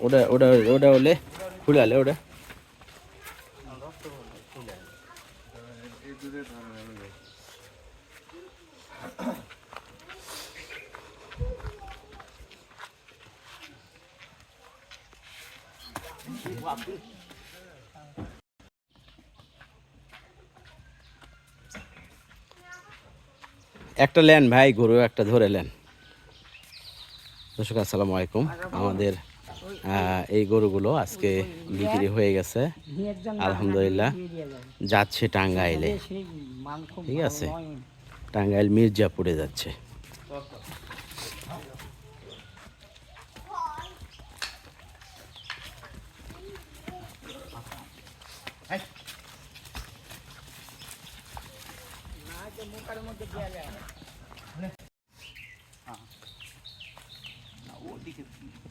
ওটা ওটা ওটা হলে খুলে আলে ওটা একটা লেন ভাই, গরু একটা ধরে লেন। দর্শক, আসসালামু আলাইকুম। আমাদের এই গরুগুলো আজকে বিক্রি হয়ে গেছে। আলহামদুলিল্লাহ, যাচ্ছে টাঙ্গাইলে। ঠিক আছে? টাঙ্গাইল মির্জাপুরে যাচ্ছে।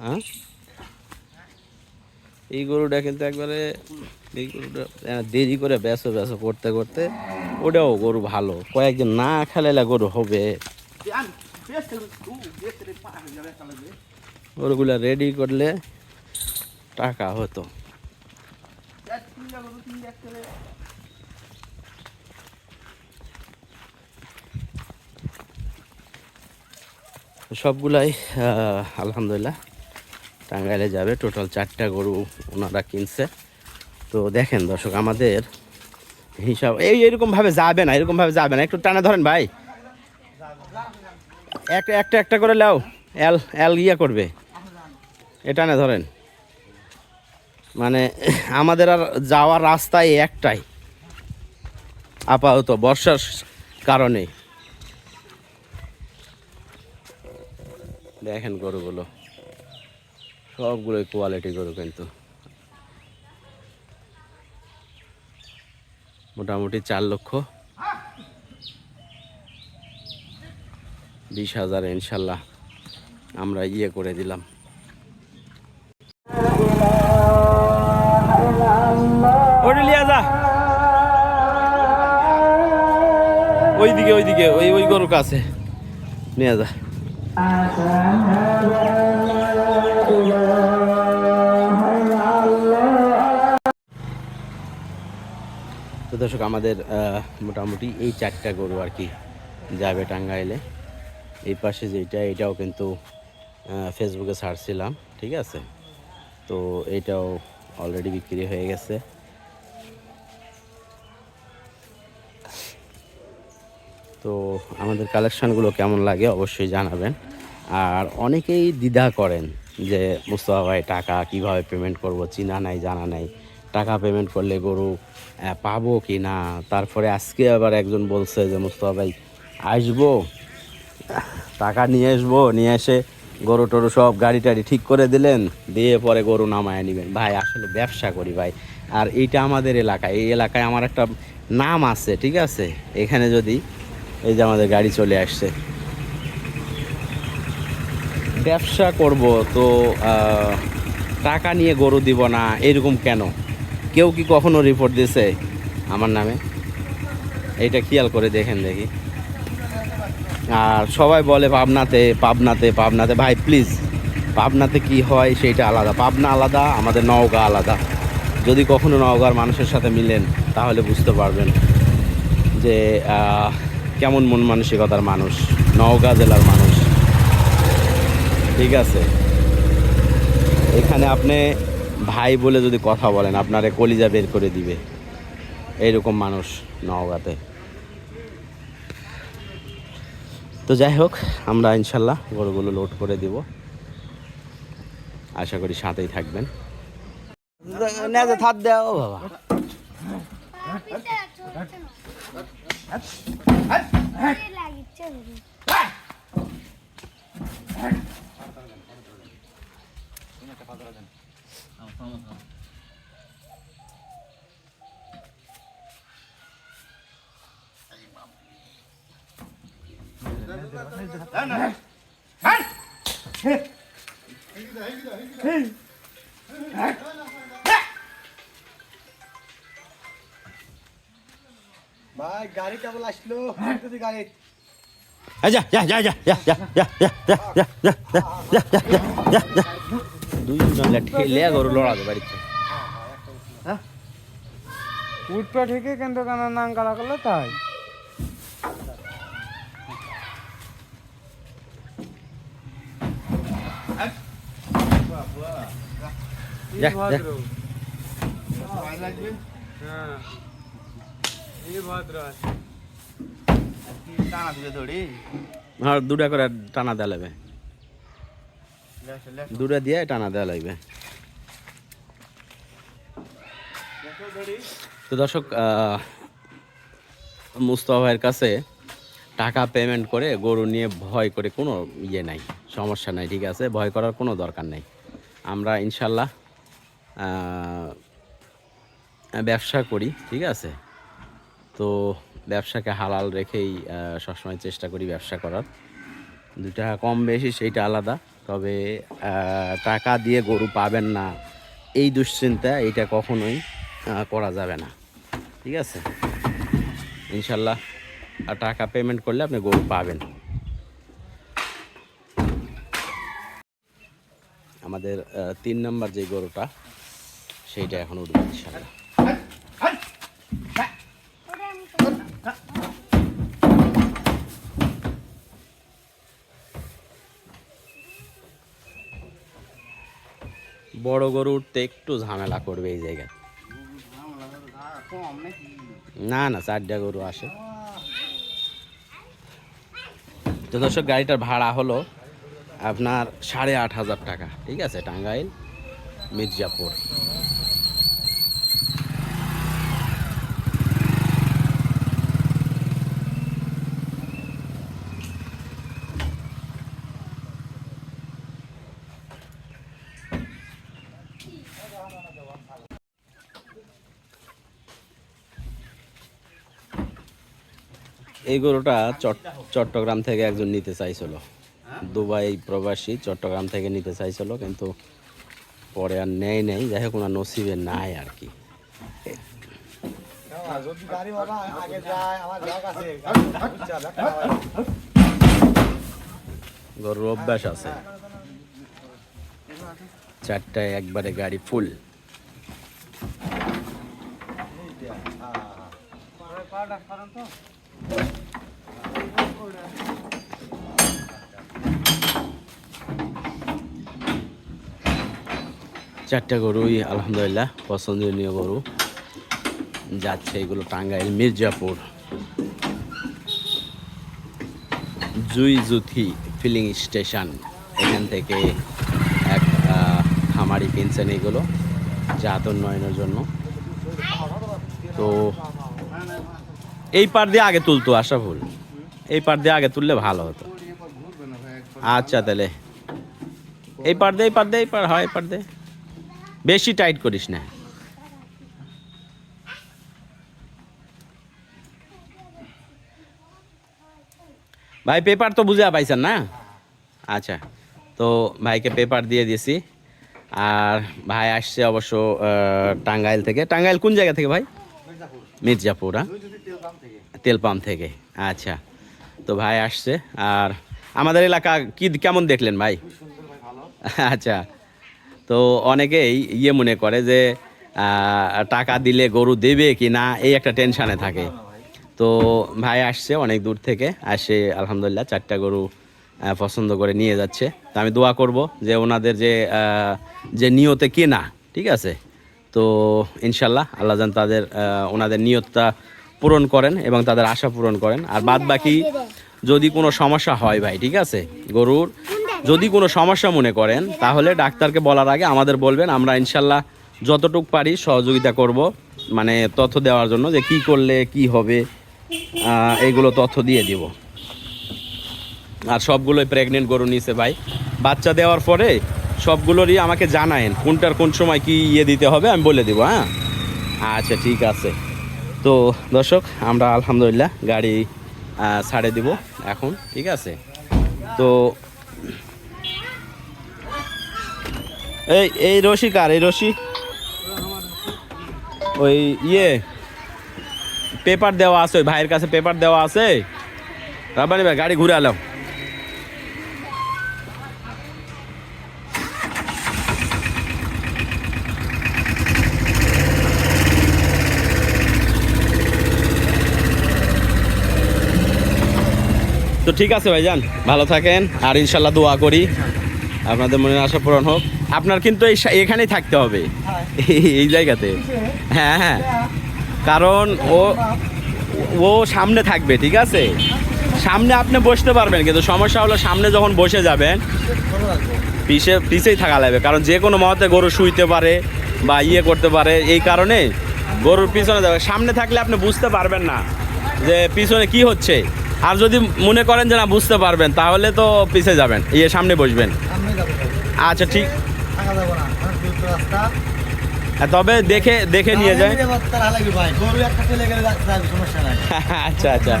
হ্যাঁ? এই গরুটা কিন্তু একবারে এই গরুটা দেরি করে বেসো বেসো করতে করতে ওটাও গরু ভালো। কয়েকজন না খেলাইলে গরু হবে। গরুগুলা রেডি করলে টাকা হতো। সবগুলাই আলহামদুলিল্লাহ, টাঙ্গাইলে যাবে। টোটাল চারটা গরু ওনারা কিনছে। তো দেখেন দর্শক, আমাদের হিসাব, এই এরকমভাবে যাবে না, এরকমভাবে যাবে না। একটু টানা ধরেন ভাই। একটা একটা একটা করে লাও। এল এল ইয়া করবে। এ টানে ধরেন। মানে আমাদের আর যাওয়ার রাস্তায় একটাই। আপাতত বর্ষার কারণে। দেখেন গরুগুলো। সবগুলোই কোয়ালিটি গরু কিন্তু। মোটামুটি চার লক্ষ। বিশ হাজার ইনশাল্লাহ আমরা ইয়ে করে দিলাম। ওইদিকে ওইদিকে, ওই ওই গরু কাছে নিয়ে যা। তো দর্শক, আমাদের মোটামুটি এই চারটা গরু আর কি যাবে টাঙ্গাইলে। এই পাশে যেটা, এটাও কিন্তু ফেসবুকে ছাড়ছিলাম ঠিক আছে? তো এটাও অলরেডি বিক্রি হয়ে গেছে। তো আমাদের কালেকশানগুলো কেমন লাগে অবশ্যই জানাবেন। আর অনেকেই দ্বিধা করেন যে, মুস্তফা ভাই, টাকা কীভাবে পেমেন্ট করব? চিনা নাই, জানা নাই। টাকা পেমেন্ট করলে গরু পাবো কি না? তারপরে আজকে আবার একজন বলছে যে, মুস্তফা ভাই, আসব, টাকা নিয়ে আসব, নিয়ে এসে গরু টরু সব গাড়ি টাড়ি ঠিক করে দিলেন, দিয়ে পরে গরু নামায় নেবেন। ভাই, আসলে ব্যবসা করি ভাই। আর এইটা আমাদের এলাকা, এই এলাকায় আমার একটা নাম আছে, ঠিক আছে? এখানে যদি এই যে আমাদের গাড়ি চলে আসছে। ব্যবসা করব তো টাকা নিয়ে গরু দিব না, এরকম কেন? কেউ কি কখনো রিপোর্ট দিছে আমার নামে? এইটা খেয়াল করে দেখেন দেখি। আর সবাই বলে পাবনাতে পাবনাতে পাবনাতে। ভাই প্লিজ পাবনাতে কি হয় সেইটা আলাদা। পাবনা আলাদা, আমাদের নওগাঁ আলাদা। যদি কখনো নওগাঁর মানুষের সাথে মিলেন, তাহলে বুঝতে পারবেন যে কেমন মন মানসিকতার মানুষ নওগাঁ জেলার মানুষ ঠিক আছে এখানে আপনি ভাই বলে যদি কথা বলেন আপনারে কলিজা বের করে দিবে এইরকম মানুষ নওগাঁতে তো যাই হোক আমরা ইনশাল্লাহ গরুগুলো লোড করে দিব আশা করি সাথেই থাকবেন থাক দেও বাবা Hey! Hey! Hey! ভাই গাড়ি কেবল আসলো যদি গাড়ি দুইজন ঠেলে গরু লড়াবে বাড়িতে উঠটা ঠিকই কিন্তু কেন নাম কালা করল তাই যা যা লাগবে হ্যাঁ আর দুটা করে টানা দেওয়া লাগবে। দুটা দিয়ে টানা দেওয়া লাগবে। তো দর্শক মুস্তফা ভাইয়ের কাছে টাকা পেমেন্ট করে গরু নিয়ে ভয় করে কোনো ইয়ে নাই সমস্যা নাই ঠিক আছে? ভয় করার কোনো দরকার নেই। আমরা ইনশাল্লাহ ব্যবসা করি ঠিক আছে? তো ব্যবসাকে হালাল রেখেই সবসময় চেষ্টা করি ব্যবসা করার। দু টাকা কম বেশি সেইটা আলাদা, তবে টাকা দিয়ে গরু পাবেন না, এই দুশ্চিন্তা এটা কখনোই করা যাবে না। ঠিক আছে? ইনশাল্লাহ, আর টাকা পেমেন্ট করলে আপনি গরু পাবেন। আমাদের তিন নম্বর যে গরুটা, সেইটা এখন উঠবে ইনশাল্লাহ। গরু উঠতে একটু ঝামেলা করবে এই জায়গায়। না না, চারটা গরু আসে। তো দর্শক, গাড়িটার ভাড়া হলো আপনার সাড়ে আট হাজার টাকা। ঠিক আছে, টাঙ্গাইল, মির্জাপুর। এই গরুটা চট- চট্টগ্রাম থেকে একজন নিতে চাইছিল। দুবাই প্রবাসী চট্টগ্রাম থেকে নিতে চাইছিল, কিন্তু পরে আর নেয় নেই। যাই হোক, ওনার নসিবে নাই আর কি। গরুর অভ্যাস আছে। চারটায় একবারে গাড়ি ফুল। তো। চারটা গরুই আলহামদুলিল্লাহ পছন্দনীয় গরু। যাচ্ছে এগুলো টাঙ্গাইল, মির্জাপুর। জুই জুথি ফিলিং স্টেশন, এখান থেকে এক খামারি কিনছেন এগুলো, জাত উন্নয়নের জন্য। তো এই পার দিয়ে আগে তুলতো, আশা আশাফুল এই পার দিয়ে আগে তুললে ভালো হতো। আচ্ছা তাহলে। এই পার দে, এই পার দে, এই পার হয় পার দে। বেশি টাইট করিস না। ভাই, পেপার তো বুঝে পাইছেন না? আচ্ছা তো ভাইকে পেপার দিয়ে দিয়েছি। আর ভাই আসছে অবশ্য টাঙ্গাইল থেকে। টাঙ্গাইল কোন জায়গা থেকে ভাই? মির্জাপুর হ্যাঁ? তেল পাম্প থেকে। আচ্ছা। তো ভাই আসছে। আর আমাদের এলাকা কি, কেমন দেখলেন ভাই? আচ্ছা। তো অনেকেই ইয়ে মনে করে যে টাকা দিলে গরু দেবে কি না, এই একটা টেনশানে থাকে। তো ভাই আসছে অনেক দূর থেকে, আসে আলহামদুলিল্লাহ চারটা গরু পছন্দ করে নিয়ে যাচ্ছে। তো আমি দোয়া করব যে ওনাদের যে যে নিয়তে কেনা, ঠিক আছে? তো ইনশাল্লাহ আল্লাহ যেন তাদের ওনাদের নিয়তটা পূরণ করেন এবং তাদের আশা পূরণ করেন। আর বাদ বাকি যদি কোনো সমস্যা হয় ভাই ঠিক আছে? গরুর। যদি কোনো সমস্যা মনে করেন তাহলে ডাক্তারকে বলার আগে আমাদের বলবেন আমরা ইনশাল্লাহ যতটুক পারি সহযোগিতা করব মানে তথ্য দেওয়ার জন্য যে কি করলে কি হবে আহ, এইগুলো তথ্য দিয়ে দিব। আর সবগুলোই প্রেগনেন্ট গরু নিছে ভাই। বাচ্চা দেওয়ার পরে সবগুলোরই আমাকে জানায়েন কোনটার কোন সময় কি ইয়ে দিতে হবে আমি বলে দিব হ্যাঁ? আচ্ছা ঠিক আছে। তো দর্শক, আমরা আলহামদুলিল্লাহ গাড়ি ছাড়ে দিব এখন, ঠিক আছে? তো এই এই রশি কার? এই রশি? ওই ইয়ে পেপার দেওয়া আছে, ওই ভাইয়ের কাছে পেপার দেওয়া আছে? রাব্বানি ভাই, গাড়ি ঘুরে আলাম তো ঠিক আছে ভাইজান ভালো থাকেন আর ইনশাল্লাহ দোয়া করি। আপনাদের মনের আশা পূরণ হোক। আপনার কিন্তু এই এখানেই থাকতে হবে। এই- এই জায়গাতে। হ্যাঁ হ্যাঁ। কারণ ও ও সামনে থাকবে ঠিক আছে? সামনে আপনি বসতে পারবেন কিন্তু সমস্যা হলো সামনে যখন বসে যাবেন পিছে পিছেই থাকা লাগবে। কারণ যে কোনো মুহূর্তে গরু শুইতে পারে বা ইয়ে করতে পারে এই কারণে গরুর পিছনে যাবে। সামনে থাকলে আপনি বুঝতে পারবেন না যে পিছনে কি হচ্ছে। আর যদি মনে করেন যে না বুঝতে পারবেন তাহলে তো পিছে যাবেন ইয়ে সামনে বসবেন। আচ্ছা ঠিক। রাস্তা। তবে দেখে দেখে নিয়ে যায় আচ্ছা আচ্ছা।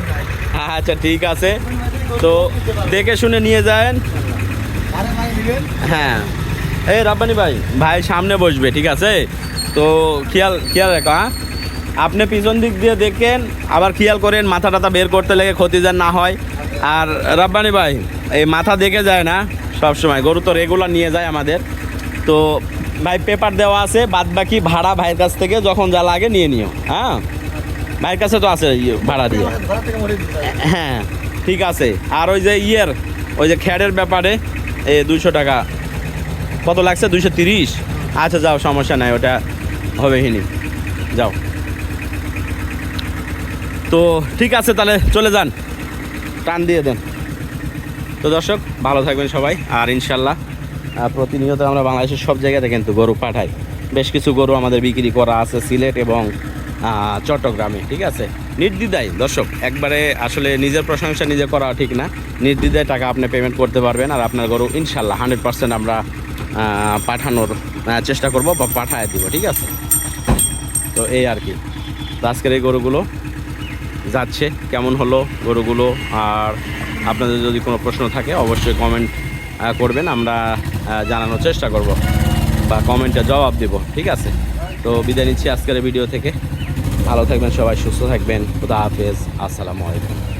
আচ্ছা ঠিক আছে। তো দেখে শুনে নিয়ে যান। হ্যাঁ। এই রাব্বানি ভাই ভাই সামনে বসবে ঠিক আছে? তো খেয়াল খেয়াল রাখো হ্যাঁ? আপনি পিছন দিক দিয়ে দেখেন, আবার খেয়াল করেন মাথা টাথা বের করতে লেগে ক্ষতি যেন না হয়। আর রাব্বানি ভাই, এই মাথা দেখে যায় না সব সময় গরু তো রেগুলার নিয়ে যায় আমাদের। তো ভাই পেপার দেওয়া আছে বাদ বাকি ভাড়া ভাইয়ের কাছ থেকে, যখন যা লাগে নিয়ে নিও হ্যাঁ? ভাইয়ের কাছে তো আছে ভাড়া দিয়ে। হ্যাঁ ঠিক আছে। আর ওই যে ইয়ের, ওই যে খ্যাডের ব্যাপারে, এ দুশো টাকা, কত লাগছে? দুশো তিরিশ। আচ্ছা যাও, সমস্যা নাই, ওটা হবে হিনি। যাও। তো ঠিক আছে, তাহলে চলে যান। টান দিয়ে দেন। তো দর্শক, ভালো থাকবেন সবাই। আর ইনশাল্লাহ প্রতিনিয়ত আমরা বাংলাদেশের সব জায়গাতে কিন্তু গরু পাঠাই। বেশ কিছু গরু আমাদের বিক্রি করা আছে সিলেট এবং চট্টগ্রামে, ঠিক আছে? নির্দ্বিধায়, দর্শক, একবারে আসলে নিজের প্রশংসা নিজে করা ঠিক না। নির্দ্বিধায় টাকা আপনি পেমেন্ট করতে পারবেন আর আপনার গরু ইনশাল্লাহ হান্ড্রেড পার্সেন্ট আমরা পাঠানোর চেষ্টা করব বা পাঠায় দিব, ঠিক আছে? তো এই আর কি। আজকের এই গরুগুলো যাচ্ছে, কেমন হলো গরুগুলো? আর আপনাদের যদি কোনো প্রশ্ন থাকে, অবশ্যই কমেন্ট করবেন, আমরা জানানোর চেষ্টা করব বা কমেন্টে জবাব দেব, ঠিক আছে? তো বিদায় নিচ্ছি আজকের ভিডিও থেকে। ভালো থাকবেন সবাই, সুস্থ থাকবেন। খুদা হাফেজ। আসসালামু আলাইকুম।